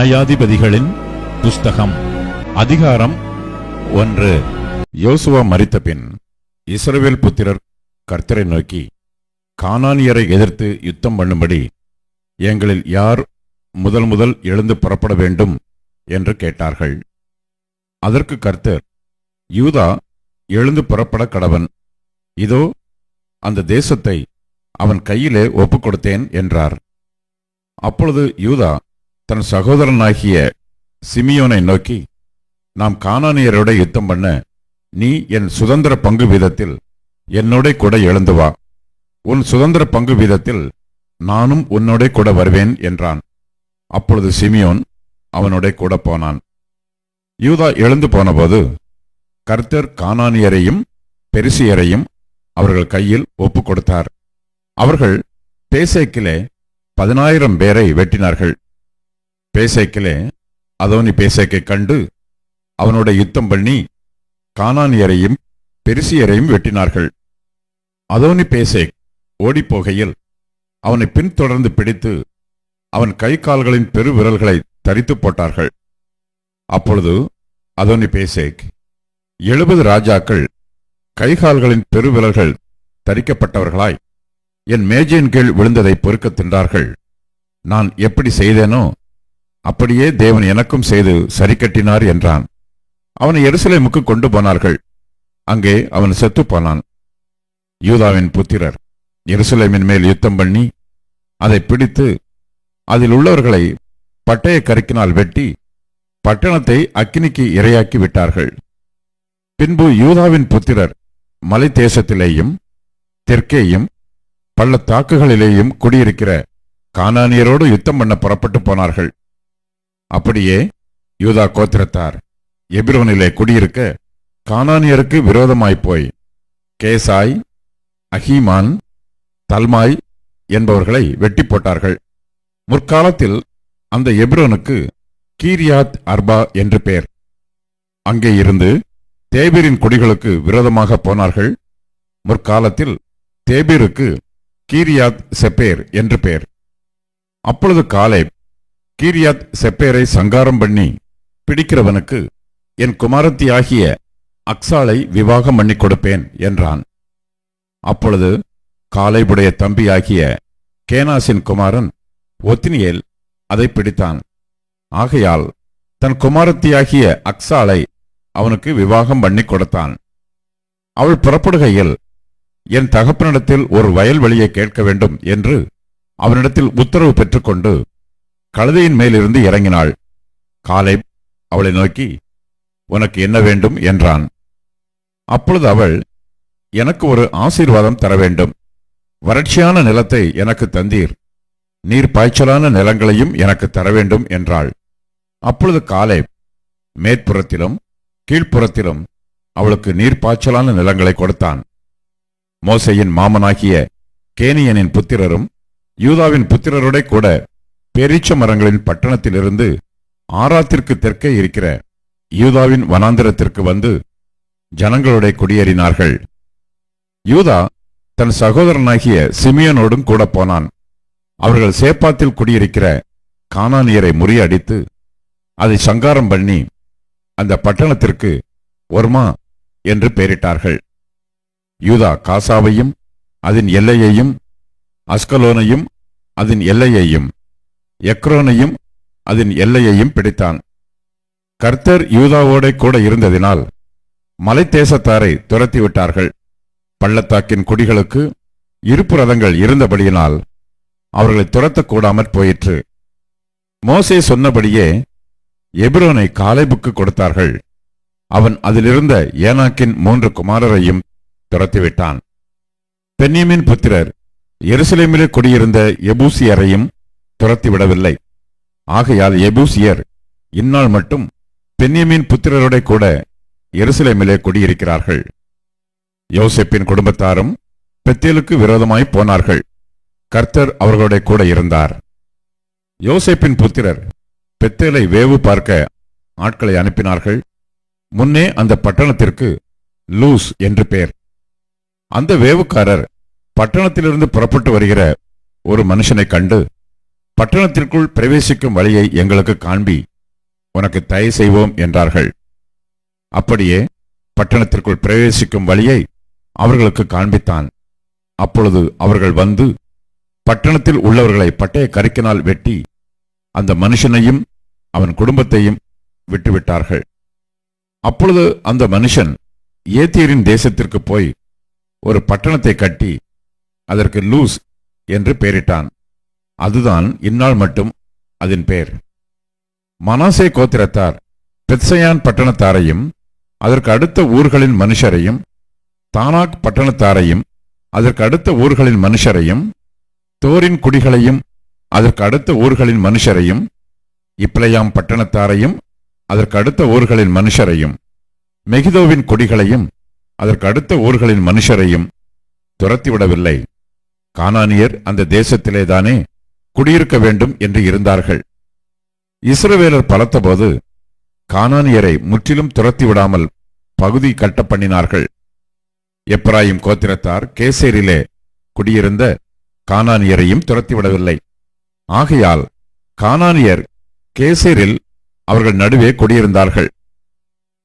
நியாயாதிபதிகளின் புஸ்தகம் அதிகாரம் ஒன்று। யோசுவா மறித்த பின் இஸ்ரவேல் புத்திரர் கர்த்தரை நோக்கி கானானியரை எதிர்த்து யுத்தம் பண்ணும்படி எங்களில் யார் முதல் முதல் எழுந்து புறப்பட வேண்டும்? என்று கேட்டார்கள். அதற்கு கர்த்தர் யூதா எழுந்து புறப்பட கடவன். இதோ அந்த தேசத்தை அவன் கையிலே ஒப்புக் கொடுத்தேன் என்றார். அப்பொழுது யூதா தன் சகோதரனாகிய சிமியோனை நோக்கி நாம் காணானியரோட யுத்தம் பண்ண நீ என் சுதந்திர பங்கு வீதத்தில் என்னோட கூட எழுந்து வா. உன் சுதந்திர பங்கு வீதத்தில் நானும் உன்னோட கூட வருவேன் என்றான். அப்பொழுது சிமியோன் அவனோட கூட போனான். யூதா எழுந்து போனபோது கர்த்தர் கானானியரையும் பெருசியரையும் அவர்கள் கையில் ஒப்புக் கொடுத்தார் அவர்கள் பேசேக்கிலே பதினாயிரம் பேரை வெட்டினார்கள். பேசேக்கிலே அதோனி பேசைக்கை கண்டு அவனோட யுத்தம் பண்ணி கானானியரையும் பெருசியரையும் வெட்டினார்கள். அதோனி பேசேக் ஓடிப்போகையில் அவனை பின்தொடர்ந்து பிடித்து அவன் கை கால்களின் பெருவிரல்களை தரித்து போட்டார்கள். அப்பொழுது அதோனி பேசேக் எழுபது ராஜாக்கள் கைகால்களின் பெருவிரல்கள் தரிக்கப்பட்டவர்களாய் என் மேஜையின் கீழ் விழுந்ததை பொறுக்கத் தின்றார்கள். நான் எப்படி செய்தேனோ அப்படியே தேவன் எனக்கும் செய்து சரி கட்டினார் என்றான். அவனை எருசலேமுக்கு கொண்டு போனார்கள். அங்கே அவன் செத்துப் போனான். யூதாவின் புத்திரர் எருசலேமின் மேல் யுத்தம் பண்ணி அதை பிடித்து அதில் உள்ளவர்களை பட்டய கருக்கினால் வெட்டி பட்டணத்தை அக்கினிக்கு இரையாக்கி விட்டார்கள். பின்பு யூதாவின் புத்திரர் மலை தேசத்திலேயும் தெற்கேயும் பள்ளத்தாக்குகளிலேயும் குடியிருக்கிற கானானியரோடு யுத்தம் பண்ண புறப்பட்டு போனார்கள். அப்படியே யூதா கோத்திரத்தார் எபிரோனிலே குடியிருக்க கானானியருக்கு விரோதமாய் போய் கேசாய் அஹீமான் தல்மாய் என்பவர்களை வெட்டி போட்டார்கள். முற்காலத்தில் அந்த எபிரோனுக்கு கீரியாத் அர்பா என்று பெயர் அங்கே இருந்து தேபீரின் குடிகளுக்கு விரோதமாக போனார்கள். முற்காலத்தில் தேபீருக்கு கீரியாத் செப்பேர் என்று பெயர் அப்பொழுது காலேப் கீரியாத் செப்பேரை சங்காரம் பண்ணி பிடிக்கிறவனுக்கு என் குமாரத்தியாகிய அக்ஸாலை விவாகம் பண்ணி கொடுப்பேன் என்றான். அப்பொழுது காலைபுடைய தம்பியாகிய கேனாசின் குமாரன் ஒத்தினியேல் அதை பிடித்தான். ஆகையால் தன் குமாரத்தியாகிய அக்ஸாலை அவனுக்கு விவாகம் பண்ணி கொடுத்தான். அவள் புறப்படுகையில் என் தகப்பனிடத்தில் ஒரு வயல்வெளியை கேட்க வேண்டும் என்று அவனிடத்தில் உத்தரவு பெற்றுக்கொண்டு கழுதையின் மேலிருந்து இறங்கினாள். காலை அவளை நோக்கி உனக்கு என்ன வேண்டும்? என்றான். அப்பொழுது அவள் எனக்கு ஒரு ஆசீர்வாதம் தர வேண்டும். வறட்சியான நிலத்தை எனக்கு தந்தீர். நீர் பாய்ச்சலான நிலங்களையும் எனக்கு தர வேண்டும் என்றாள். அப்பொழுது காலை மேற்புறத்திலும் கீழ்ப்புறத்திலும் அவளுக்கு நீர் பாய்ச்சலான நிலங்களை கொடுத்தான். மோசையின் மாமனாகிய கேனியனின் புத்திரரும் யூதாவின் புத்திரரோட கூட பேரீச்ச மரங்களின் பட்டணத்திலிருந்து ஆராத்திற்கு தெற்கே இருக்கிற யூதாவின் வனாந்திரத்திற்கு வந்து ஜனங்களுடைய குடியேறினார்கள். யூதா தன் சகோதரனாகிய சிமியனோடும் கூட போனான். அவர்கள் சேப்பாத்தில் குடியிருக்கிற கானானியரை முறியடித்து அதை சங்காரம் பண்ணி அந்த பட்டணத்திற்கு ஒர்மா என்று பெயரிட்டார்கள். யூதா காசாவையும் அதன் எல்லையையும் அஸ்கலோனையும் அதன் எல்லையையும் எக்ரோனையும் அதன் எல்லையையும் பிடித்தான். கர்த்தர் யூதாவோட கூட இருந்ததினால் மலைத்தேசத்தாரை துரத்தி விட்டார்கள் பள்ளத்தாக்கின் குடிகளுக்கு இருப்பு ரதங்கள் இருந்தபடியினால் அவர்களை துரத்தக்கூடாமற் போயிற்று. மோசே சொன்னபடியே எபிரோனை காலைபுக்கு கொடுத்தார்கள். அவன் அதிலிருந்த ஏனாக்கின் மூன்று குமாரரையும் துரத்திவிட்டான். பென்னியமின் புத்திரர் எருசலேமிலே குடியிருந்த எபூசியரையும் துரத்திவிடவில்லை. ஆகையால் எபூசியர் இந்நாள் மட்டும் பென்னியமின் புத்திரரோட கூட எருசலேமிலே குடியிருக்கிறார்கள். யோசேப்பின் குடும்பத்தாரும் பெத்தேலுக்கு விரோதமாய் போனார்கள். கர்த்தர் அவர்களுடைய கூட இருந்தார். யோசேப்பின் புத்திரர் பெத்தேலை வேவு பார்க்க ஆட்களை அனுப்பினார்கள். முன்னே அந்த பட்டணத்திற்கு லூஸ் என்று பெயர் அந்த வேவுக்காரர் பட்டணத்திலிருந்து புறப்பட்டு வருகிற ஒரு மனுஷனை கண்டு பட்டணத்திற்குள் பிரவேசிக்கும் வழியை எங்களுக்கு காண்பி. உனக்கு தயவு செய்வோம் என்றார்கள். அப்படியே பட்டணத்திற்குள் பிரவேசிக்கும் வழியை அவர்களுக்கு காண்பித்தான். அப்பொழுது அவர்கள் வந்து பட்டணத்தில் உள்ளவர்களை பட்டய கருக்கினால் வெட்டி அந்த மனுஷனையும் அவன் குடும்பத்தையும் விட்டுவிட்டார்கள். அப்பொழுது அந்த மனுஷன் ஏத்தியரின் தேசத்திற்கு போய் ஒரு பட்டணத்தை கட்டி அதற்கு லூஸ் என்று பெயரிட்டான். அதுதான் இந்நாள் மட்டும் அதன் பெயர் மனாசே கோத்திரத்தார் பெத்சயான் பட்டணத்தாரையும் அதற்கு அடுத்த ஊர்களின் மனுஷரையும் தானாக் பட்டணத்தாரையும் அதற்கு அடுத்த ஊர்களின் மனுஷரையும் தோரின் குடிகளையும் அதற்கு அடுத்த ஊர்களின் மனுஷரையும் இப்ளையாம் பட்டணத்தாரையும் அதற்கு அடுத்த ஊர்களின் மனுஷரையும் மெகிதோவின் குடிகளையும் அதற்கு அடுத்த ஊர்களின் மனுஷரையும் துரத்திவிடவில்லை. கானானியர் அந்த தேசத்திலேதானே குடியிருக்க வேண்டும் என்று இருந்தார்கள். இஸ்ரவேலர் பலத்தபோது கானானியரை முற்றிலும் துரத்தி விடாமல் பகுதி கட்ட பண்ணினார்கள் எப்ராயிம் கோத்திரத்தார் கேசேரிலே குடியிருந்த கானானியரையும் துரத்திவிடவில்லை ஆகையால் கானானியர் கேசேரில் அவர்கள் நடுவே குடியிருந்தார்கள்.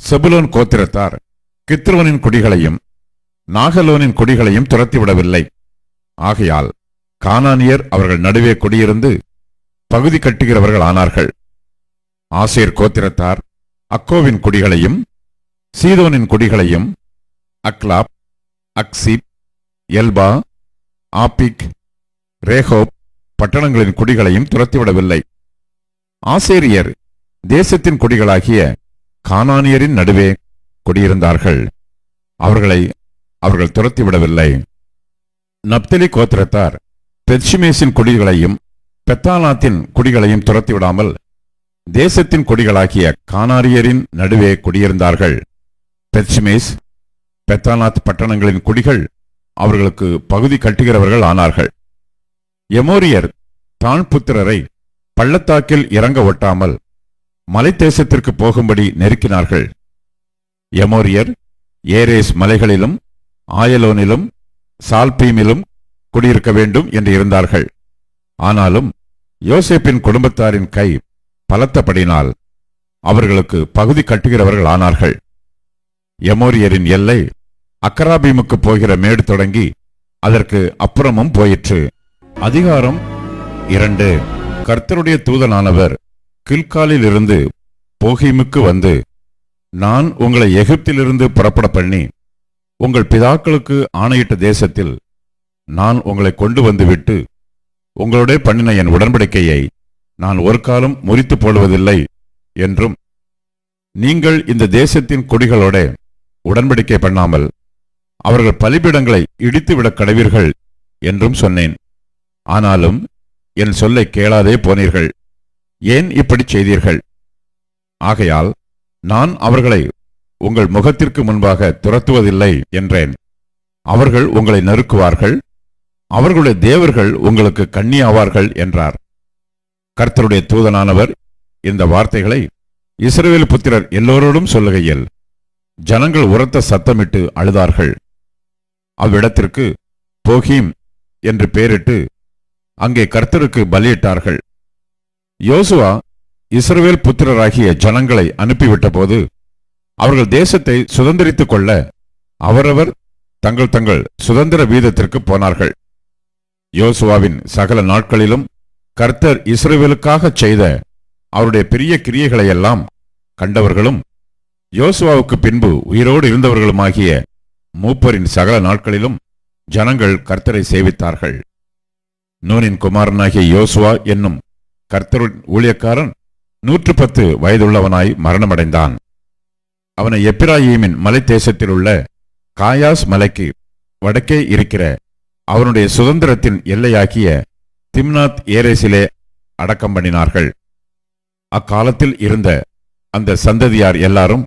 செபுலோன் கோத்திரத்தார் கித்ரோனின் குடிகளையும் நாகலோனின் குடிகளையும் துரத்திவிடவில்லை ஆகையால் கானானியர் அவர்கள் நடுவே குடியிருந்து பகுதி கட்டுகிறவர்கள் ஆனார்கள். ஆசேர் கோத்திரத்தார் அக்கோவின் குடிகளையும் சீதோனின் குடிகளையும் அக்லாப் அக்சிப் எல்பா ஆபிக் ரேஹோப் பட்டணங்களின் குடிகளையும் துரத்திவிடவில்லை. ஆசேரியர் தேசத்தின் குடிகளாகிய கானானியரின் நடுவே குடியிருந்தார்கள். அவர்களை அவர்கள் துரத்திவிடவில்லை. நப்தலி கோத்திரத்தார் பெத்ஷிமேசின் குடிகளையும் பெத்தானாத்தின் குடிகளையும் துரத்திவிடாமல் தேசத்தின் குடிகளாகிய கானாரியரின் நடுவே குடியிருந்தார்கள். பெத்ஷிமேஸ் பெத்தானாத் பட்டணங்களின் குடிகள் அவர்களுக்கு பகுதி கட்டுகிறவர்கள் ஆனார்கள். எமோரியர் தான் புத்திரரை பள்ளத்தாக்கில் இறங்க ஒட்டாமல் மலைத்தேசத்திற்கு போகும்படி நெருக்கினார்கள். எமோரியர் ஏரேஸ் மலைகளிலும் ஆயலோனிலும் சால்பீமிலும் குடியிருக்க வேண்டும் என்று இருந்தார்கள். ஆனாலும் யோசேப்பின் குடும்பத்தாரின் கை பலத்தபடினால் அவர்களுக்கு பகுதி கட்டுகிறவர்கள் ஆனார்கள். எமோரியரின் எல்லை அக்கராபீமுக்கு போகிற மேடு தொடங்கி அதற்கு அப்புறமும் போயிற்று. அதிகாரம் இரண்டு. கர்த்தருடைய தூதனானவர் கில்காலில் இருந்து போகிமுக்கு வந்து நான் உங்களை எகிப்திலிருந்து புறப்பட பண்ணி உங்கள் பிதாக்களுக்கு ஆணையிட்ட தேசத்தில் நான் உங்களை கொண்டு வந்துவிட்டு உங்களுடைய பண்ணின என் உடன்படிக்கையை நான் ஒரு காலம் முறித்து போடுவதில்லை என்றும் நீங்கள் இந்த தேசத்தின் கொடிகளோட உடன்படிக்கை பண்ணாமல் அவர்கள் பலிபீடங்களை இடித்துவிடக் கடவீர்கள் என்றும் சொன்னேன். ஆனாலும் என் சொல்லை கேளாதே போனீர்கள். ஏன் இப்படி செய்தீர்கள்? ஆகையால் நான் அவர்களை உங்கள் முகத்திற்கு முன்பாக துரத்துவதில்லை என்றேன். அவர்கள் உங்களை நெருக்குவார்கள் அவர்களுடைய தேவர்கள் உங்களுக்கு கண்ணியாவார்கள் என்றார். கர்த்தருடைய தூதனானவர் இந்த வார்த்தைகளை இஸ்ரவேல் புத்திரர் எல்லோரோடும் சொல்லுகையில் ஜனங்கள் உரத்த சத்தமிட்டு அழுதார்கள். அவ்விடத்திற்கு போகீம் என்று பெயரிட்டு அங்கே கர்த்தருக்கு பலியிட்டார்கள். யோசுவா இஸ்ரவேல் புத்திரராகிய ஜனங்களை அனுப்பிவிட்டபோது அவர்கள் தேசத்தை சுதந்திரித்துக் கொள்ள அவரவர் தங்கள் தங்கள் சுதந்திர வீதத்திற்கு போனார்கள். யோசுவாவின் சகல நாட்களிலும் கர்த்தர் இஸ்ரேவேலுக்காக செய்த அவருடைய பெரிய கிரியைகளையெல்லாம் கண்டவர்களும் யோசுவாவுக்கு பின்பு உயிரோடு இருந்தவர்களுமாகிய மூப்பரின் சகல நாட்களிலும் ஜனங்கள் கர்த்தரை சேவித்தார்கள். நூனின் குமாரனாகிய யோசுவா என்னும் கர்த்தருள் ஊழியக்காரன் நூற்று பத்து வயதுள்ளவனாய் மரணமடைந்தான். அவனை எப்பிராயீமின் மலை தேசத்தில் உள்ள காயாஸ் மலைக்கு வடக்கே இருக்கிற அவனுடைய சுதந்திரத்தின் எல்லையாகிய திம்னாத் ஏரேசிலே அடக்கம் பண்ணினார்கள். அக்காலத்தில் இருந்த அந்த சந்ததியார் எல்லாரும்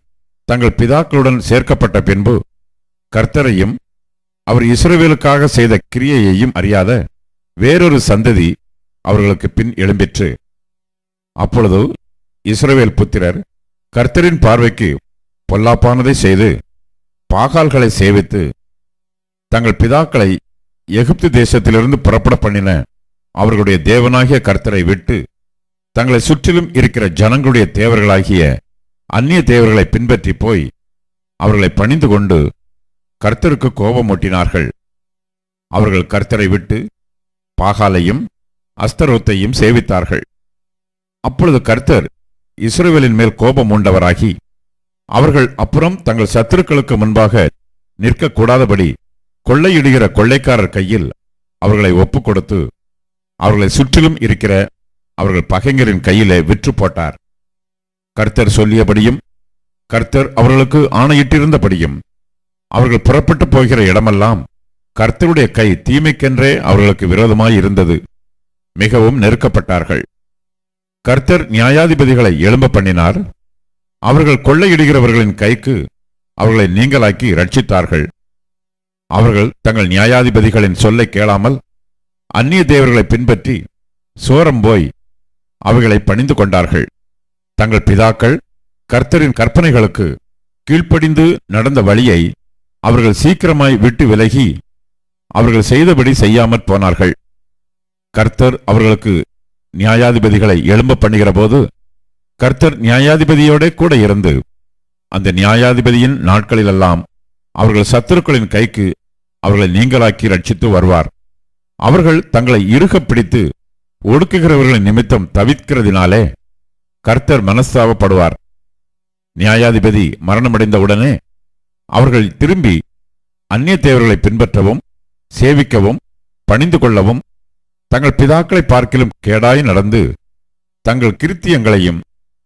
தங்கள் பிதாக்களுடன் சேர்க்கப்பட்ட பின்பு கர்த்தரையும் அவர் இஸ்ரவேலுக்காக செய்த கிரியையையும் அறியாத வேறொரு சந்ததி அவர்களுக்கு பின் எழும்பிற்று. அப்பொழுது இஸ்ரவேல் புத்திரர் கர்த்தரின் பார்வைக்கு பொல்லாப்பானதை செய்து பாகால்களை சேவித்து தங்கள் பிதாக்களை எகிப்து தேசத்திலிருந்து புறப்பட பண்ணின அவர்களுடைய தேவனாகிய கர்த்தரை விட்டு தங்களை சுற்றிலும் இருக்கிற ஜனங்களுடைய தேவர்களாகிய அந்நிய தேவர்களை பின்பற்றி போய் அவர்களை பணிந்து கொண்டு கர்த்தருக்கு கோபமூட்டினார்கள் அவர்கள் கர்த்தரை விட்டு பாகாலையும் அஸ்தரோத்தையும் சேவித்தார்கள். அப்பொழுது கர்த்தர் இஸ்ரேவேலின் மேல் கோபம் உண்டவராகி அவர்கள் அப்புறம் தங்கள் சத்துருக்களுக்கு முன்பாக நிற்கக்கூடாதபடி கொள்ளையிடுகிற கொள்ளைக்காரர் கையில் அவர்களை ஒப்பு கொடுத்து அவர்களை சுற்றிலும் இருக்கிற அவர்கள் பகைஞரின் கையிலே விற்று போட்டார் கர்த்தர் சொல்லியபடியும் கர்த்தர் அவர்களுக்கு ஆணையிட்டிருந்தபடியும் அவர்கள் புறப்பட்டு போகிற இடமெல்லாம் கர்த்தருடைய கை தீமைக்கென்றே அவர்களுக்கு விரோதமாய் இருந்தது மிகவும் நெருக்கப்பட்டார்கள். கர்த்தர் நியாயாதிபதிகளை எழும்ப பண்ணினார். அவர்கள் கொள்ளையிடுகிறவர்களின் கைக்கு அவர்களை நீங்களாக்கி ரட்சித்தார்கள் அவர்கள் தங்கள் நியாயாதிபதிகளின் சொல்லை கேளாமல் அந்நிய தேவர்களை பின்பற்றி சோரம் போய் அவைகளை பணிந்து கொண்டார்கள். தங்கள் பிதாக்கள் கர்த்தரின் கற்பனைகளுக்கு கீழ்ப்படிந்து நடந்த வழியை அவர்கள் சீக்கிரமாய் விட்டு விலகி அவர்கள் செய்தபடி செய்யாமற் போனார்கள். கர்த்தர் அவர்களுக்கு நியாயாதிபதிகளை எழும்ப பண்ணுகிற போது கர்த்தர் நியாயாதிபதியோட கூட இருந்து அந்த நியாயாதிபதியின் நாட்களிலெல்லாம் அவர்கள் சத்துருக்களின் கைக்கு அவர்களை நீங்களாக்கி ரட்சித்து வருவார். அவர்கள் தங்களை இறுகப் பிடித்து ஒடுக்குகிறவர்களின் நிமித்தம் தவிர்க்கிறதினாலே கர்த்தர் மனஸ்தாபப்படுவார். நியாயாதிபதி மரணமடைந்த உடனே அவர்கள் திரும்பி அந்நிய தேவர்களை பின்பற்றவும் சேவிக்கவும் பணிந்து கொள்ளவும் தங்கள் பிதாக்களை பார்க்கிலும் கேடாய் நடந்து தங்கள் கிருத்தியங்களையும்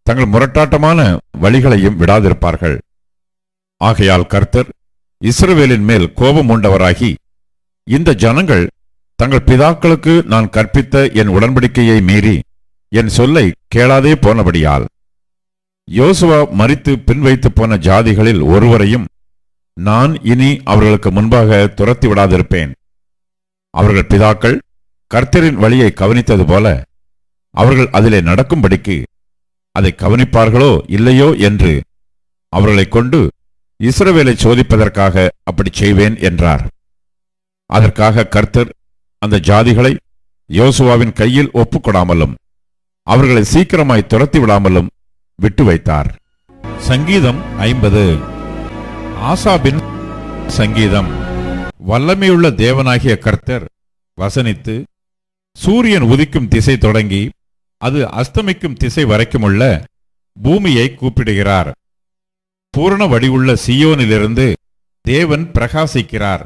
தங்கள் முரட்டாட்டமான வழிகளையும் விடாதிருப்பார்கள். ஆகையால் கர்த்தர் இஸ்ரவேலின் மேல் கோபம் உண்டவராகி இந்த ஜனங்கள் தங்கள் பிதாக்களுக்கு நான் கற்பித்த என் உடன்படிக்கையை மீறி என் சொல்லை கேளாதே போனபடியால் யோசுவா மறித்து பின்வைத்து போன ஜாதிகளில் ஒருவரையும் நான் இனி அவர்களுக்கு முன்பாக துரத்தி விடாதிருப்பேன். அவர்கள் பிதாக்கள் கர்த்தரின் வழியை கவனித்தது போல அவர்கள் அதிலே நடக்கும்படிக்கு அதை கவனிப்பார்களோ இல்லையோ என்று அவர்களைக் கொண்டு இஸ்ரவேலை சோதிப்பதற்காக அப்படி செய்வேன் என்றார். அதற்காக கர்த்தர் அந்த ஜாதிகளை யோசுவாவின் கையில் ஒப்புக்கொடாமலும் அவர்களை சீக்கிரமாய் துரத்தி விடாமலும் விட்டு வைத்தார். சங்கீதம் ஐம்பது. ஆசாபின் சங்கீதம். வல்லமையுள்ள தேவனாகிய கர்த்தர் வசனித்து சூரியன் உதிக்கும் திசை தொடங்கி அது அஸ்தமிக்கும் திசை வரைக்குமுள்ள பூமியை கூப்பிடுகிறார். பூரண வடிவுள்ள சியோனிலிருந்து தேவன் பிரகாசிக்கிறார்.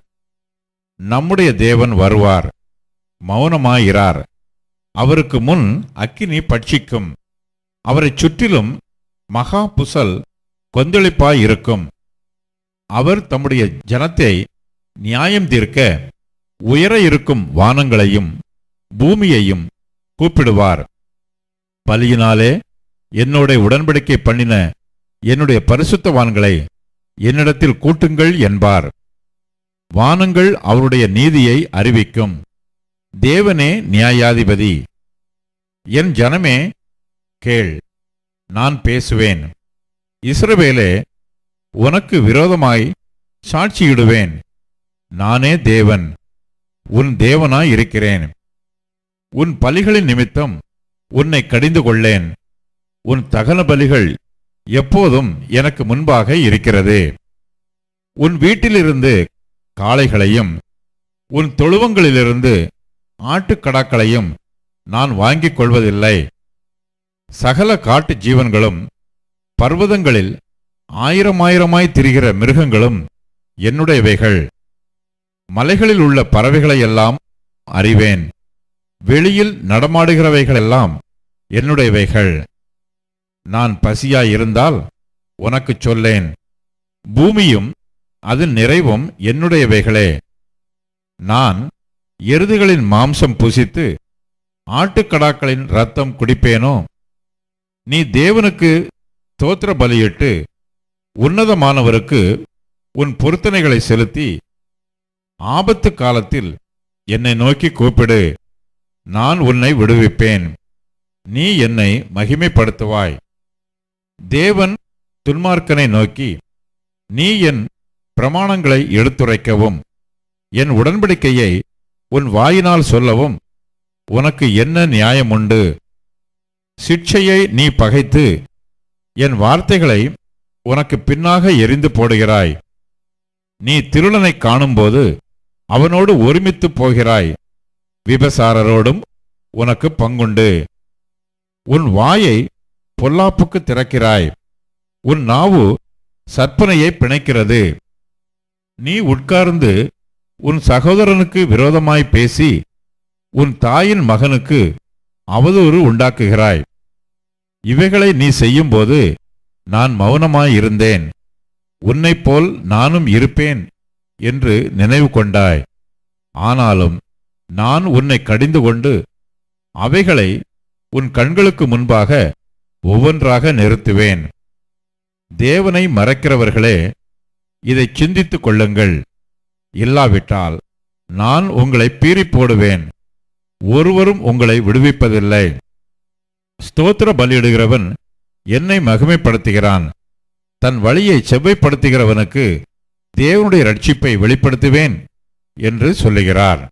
நம்முடைய தேவன் வருவார். மௌனமாயிரார். அவருக்கு முன் அக்கினி பட்சிக்கும். அவரைச் சுற்றிலும் மகா புசல் கொந்தளிப்பாயிருக்கும். அவர் தம்முடைய ஜனத்தை நியாயம் தீர்க்க உயர இருக்கும் வானங்களையும் பூமியையும் கூப்பிடுவார். பலியினாலே என்னோட உடன்படிக்கை பண்ணின என்னுடைய பரிசுத்தவான்களை என்னிடத்தில் கூட்டுங்கள் என்பார். வானங்கள் அவருடைய நீதியை அறிவிக்கும். தேவனே நியாயாதிபதி. என் ஜனமே கேள் நான் பேசுவேன். இஸ்ரவேலே உனக்கு விரோதமாய் சாட்சியிடுவேன். நானே தேவன் உன் தேவனாய் இருக்கிறேன் உன் பலிகளின் நிமித்தம் உன்னை கடிந்து கொள்ளேன் உன் தகன பலிகள் எப்போதும் எனக்கு முன்பாக இருக்கிறது. உன் வீட்டிலிருந்து காளைகளையும் உன் தொழுவங்களிலிருந்து ஆட்டுக்கடாக்களையும் நான் வாங்கிக் கொள்வதில்லை. சகல காட்டு ஜீவன்களும் பர்வதங்களில் ஆயிரமாயிரமாய் திரிகிற மிருகங்களும் என்னுடையவைகள். மலைகளில் உள்ள பறவைகளையெல்லாம் அறிவேன். வெளியில் நடமாடுகிறவைகளெல்லாம் என்னுடையவைகள். நான் பசியாயிருந்தால் உனக்குச் சொல்லேன் பூமியும் அதன் நிறைவும் என்னுடையவைகளே. நான் எருதுகளின் மாம்சம் புசித்து ஆட்டுக்கடாக்களின் ரத்தம் குடிப்பேனோ? நீ தேவனுக்கு தோத்திர பலியிட்டு உன்னதமானவருக்கு உன் பொருத்தனைகளை செலுத்தி ஆபத்து காலத்தில் என்னை நோக்கி கூப்பிடு. நான் உன்னை விடுவிப்பேன். நீ என்னை மகிமைப்படுத்துவாய். தேவன் துன்மார்க்கனை நோக்கி நீ என் பிரமாணங்களை எடுத்துரைக்கவும் என் உடன்படிக்கையை உன் வாயினால் சொல்லவும் உனக்கு என்ன நியாயம் உண்டு சிக்ஷையை நீ பகைத்து என் வார்த்தைகளை உனக்கு பின்னாக எரிந்து போடுகிறாய். நீ திருளனை காணும்போது அவனோடு ஒருமித்து போகிறாய். விபசாரரோடும் உனக்கு பங்குண்டு. உன் வாயை பொல்லாப்புக்கு திறக்கிறாய். உன் நாவு சற்பனையை பிணைக்கிறது. நீ உட்கார்ந்து உன் சகோதரனுக்கு விரோதமாய் பேசி உன் தாயின் மகனுக்கு அவதூறு உண்டாக்குகிறாய். இவைகளை நீ செய்யும்போது நான் மௌனமாயிருந்தேன் உன்னைப் போல் நானும் இருப்பேன் என்று நினைவு கொண்டாய். ஆனாலும் நான் உன்னை கடிந்து கொண்டு அவைகளை உன் கண்களுக்கு முன்பாக ஒவ்வொன்றாக நிறுத்துவேன். தேவனை மறக்கிறவர்களே இதை சிந்தித்துக் கொள்ளுங்கள். இல்லாவிட்டால் நான் உங்களை பீறிப் போடுவேன் ஒருவரும் உங்களை விடுவிப்பதில்லை. ஸ்தோத்திர பலியிடுகிறவன் என்னை மகிமைப்படுத்துகிறான். தன் வழியை செவ்வைப்படுத்துகிறவனுக்கு தேவனுடைய ரட்சிப்பை வெளிப்படுத்துவேன் என்று சொல்லுகிறார்.